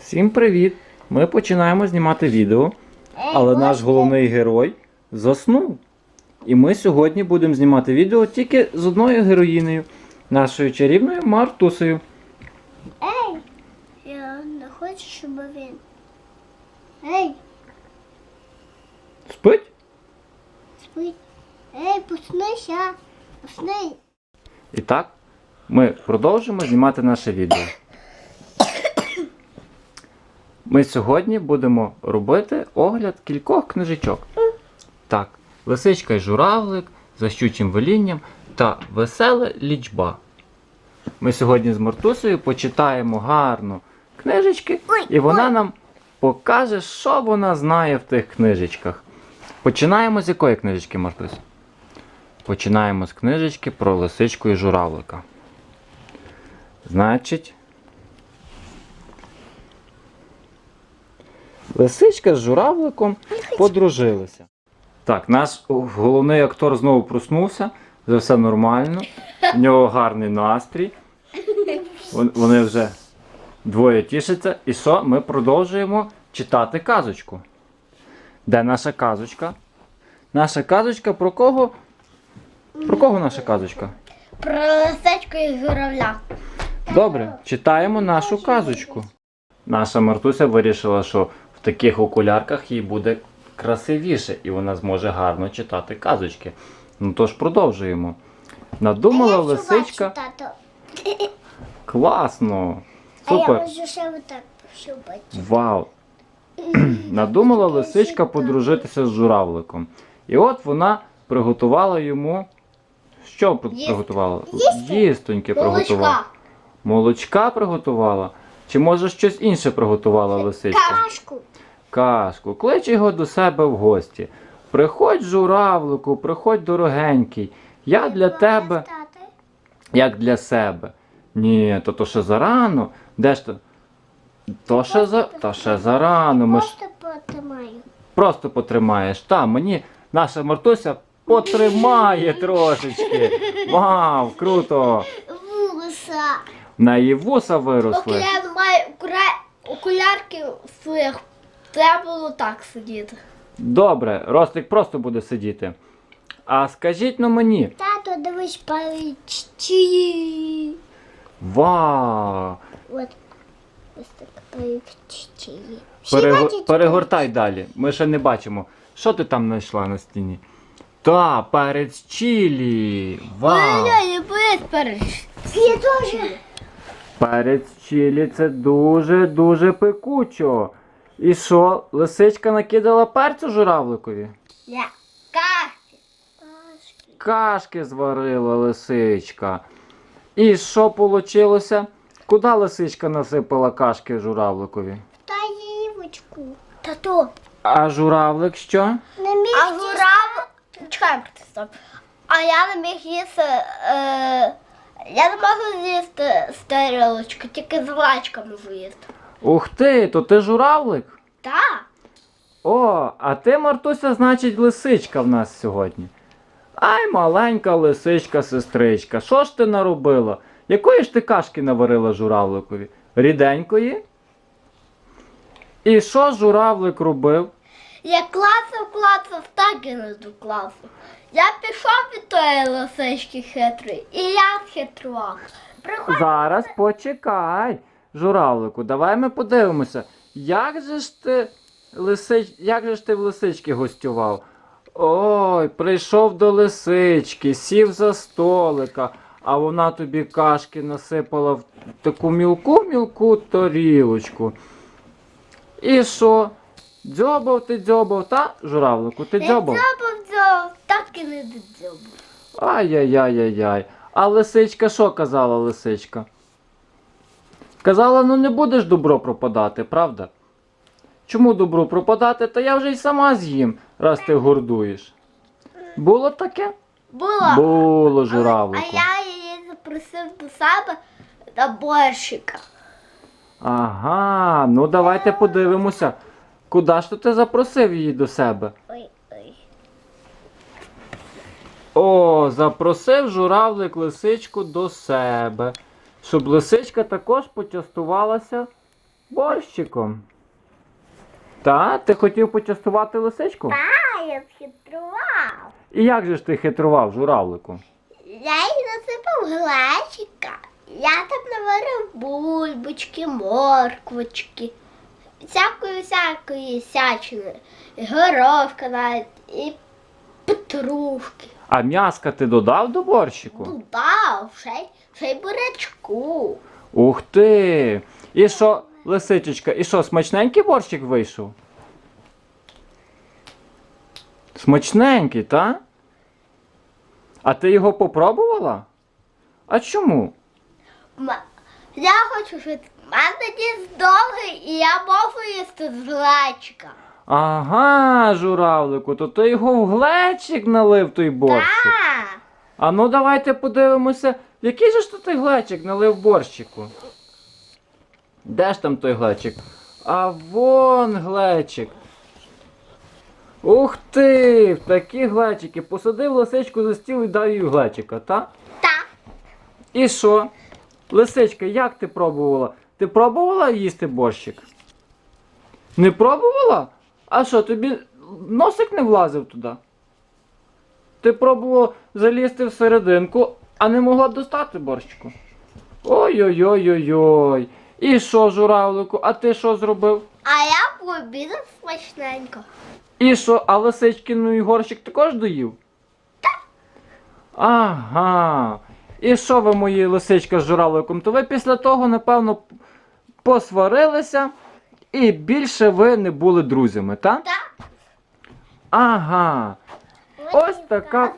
Всім привіт! Ми починаємо знімати відео, але наш головний герой заснув. І ми сьогодні будемо знімати відео тільки з одною героїнею, нашою чарівною Мартусею. Ей! Я не хочу, щоб він. Ей, Спить? спить. Ей, проснися. Посни. І так, ми продовжимо знімати наше відео. Ми сьогодні будемо робити огляд кількох книжечок. Так, лисичка і журавлик, за щучим велінням та весела лічба. Ми сьогодні з Мартусею почитаємо гарно книжечки, і вона нам покаже, що вона знає в тих книжечках. Починаємо з якої книжечки, Мартусь? Починаємо з книжечки про лисичку і журавлика. Значить. Лисичка з журавликом подружилися. Так, наш головний актор знову проснувся. Вже все нормально. В нього гарний настрій. Вони вже двоє тішаться. І що? Ми продовжуємо читати казочку. Де наша казочка? Наша казочка про кого? Про кого наша казочка? Про лисичку і журавля. Добре, читаємо нашу казочку. Наша Мартуся вирішила, що в таких окулярках їй буде красивіше, і вона зможе гарно читати казочки. Ну тож продовжуємо. Надумала лисичка. Тато. Класно! А я можу ще отак. Вау! Надумала лисичка подружитися з журавликом. І от вона приготувала йому. Що Їсти. приготувала? Їстоньке приготувала. Молочка. Молочка приготувала? Чи може щось інше приготувала лисичка? Кашку. Кашку. Клич його до себе в гості. Приходь, журавлику, приходь дорогенький. Я для тебе, як для себе. Ні, то то ще зарано. Де ж то? То ще за та ще зарано. Ми ж Просто потримаю. просто потримаєш. Та мені наша Мартуся потримає трошечки. Вау, круто! Вуса. На її вуса виросли. Окуляр має окуля- окулярки своїх. Треба було так сидіти. Добре, Ростик просто буде сидіти. А скажіть ну мені, Тато, дивись паричі. вау! От. Ось так паричі. Перего- перегортай далі. Ми ще не бачимо. Що ти там знайшла на стіні? Та, перець чилі. Вау! не буде. Я теж. Перець чилі це дуже-дуже пекучо. І що, лисичка накидала перцю журавликові? Я. Кашки. Кашки зварила лисичка. І що получилося? Куди лисичка насипала кашки журавликові? Та ївочку. Тато. А журавлик що? Не міг а журав... Чекай, стоп. А я не міг їсти... Е... Я не можу з'їсти з тарілочки, тільки з лачками з'їсти. Ух ти, то ти журавлик? Так. О, а ти, Мартуся, значить, лисичка в нас сьогодні. Ай, маленька лисичка, сестричка, що ж ти наробила? Якої ж ти кашки наварила журавликові? Ріденької? І що журавлик робив? Я клацав, клацав, так і не доклацав. Я пішов від тої лисички хитрої, і я схитрував. Приходь. Зараз почекай, журавлику, давай ми подивимося, як же ж ти лисич... як же ж ти в лисички гостював? Ой, прийшов до лисички, сів за столика, а вона тобі кашки насипала в таку мілку-мілку тарілочку. І що? Дзьобав ти дзьобав, та, журавлику, ти дзьобав? дзьобав, дзьобав, так і не дзьобав. Ай-яй-яй-яй-яй. А лисичка що казала лисичка? Казала, ну не будеш добро пропадати, правда? Чому добро пропадати? Та я вже й сама з'їм, раз ти гордуєш. Було таке? Було. Було, журавлику. А я її запросив до себе на борщика. Ага, ну давайте подивимося. Куди ж то ти запросив її до себе? Ой, ой. О, запросив журавлик лисичку до себе, щоб лисичка також почастувалася Борщиком. Та, ти хотів почастувати лисичку? А, я вхитрував. І як же ж ти хитрував, журавлику? Я їй насипав глечика. Я там наварив бульбочки, морквочки, всякої всякої сячини. І горовка навіть, і петрушки. А м'яска ти додав до борщику? Додав, ще й, й бурячку. Ух ти! І що, лисичечка, і що, смачненький борщик вийшов? Смачненький, та? А ти його попробувала? А чому? Ма- Я хочу, щоб в мене ніс довгий, і я можу їсти з глечика. Ага, журавлику, то ти його в глечик налив той борщик. Так. А ну давайте подивимося, який же ж то той глечик налив борщику. Де ж там той глечик? А вон глечик. Ух ти! Такі глечики. Посадив лисичку за стіл і дав їй глечика, та? Так. І що? Лисичка, як ти пробувала? Ти пробувала їсти борщик? Не пробувала? А що, тобі носик не влазив туди? Ти пробувала залізти всерединку, а не могла достати борщику? Ой-ой-ой-ой-ой. І що, журавлику, а ти що зробив? А я пообідав смачненько. І що, а лисичкиний горщик також доїв? Так. Ага. І що ви, мої лисичка з журавликом? То ви після того, напевно, посварилися і більше ви не були друзями, так? Так. Ага. Ось така.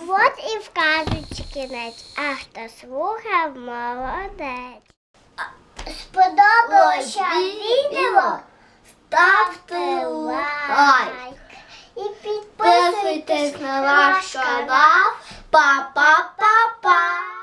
Вот і вказуючи кінець. А хто слухав, молодець. Сподобалося відео? Ставте лайк. І підписуйтесь на наш канал. Па-па-па.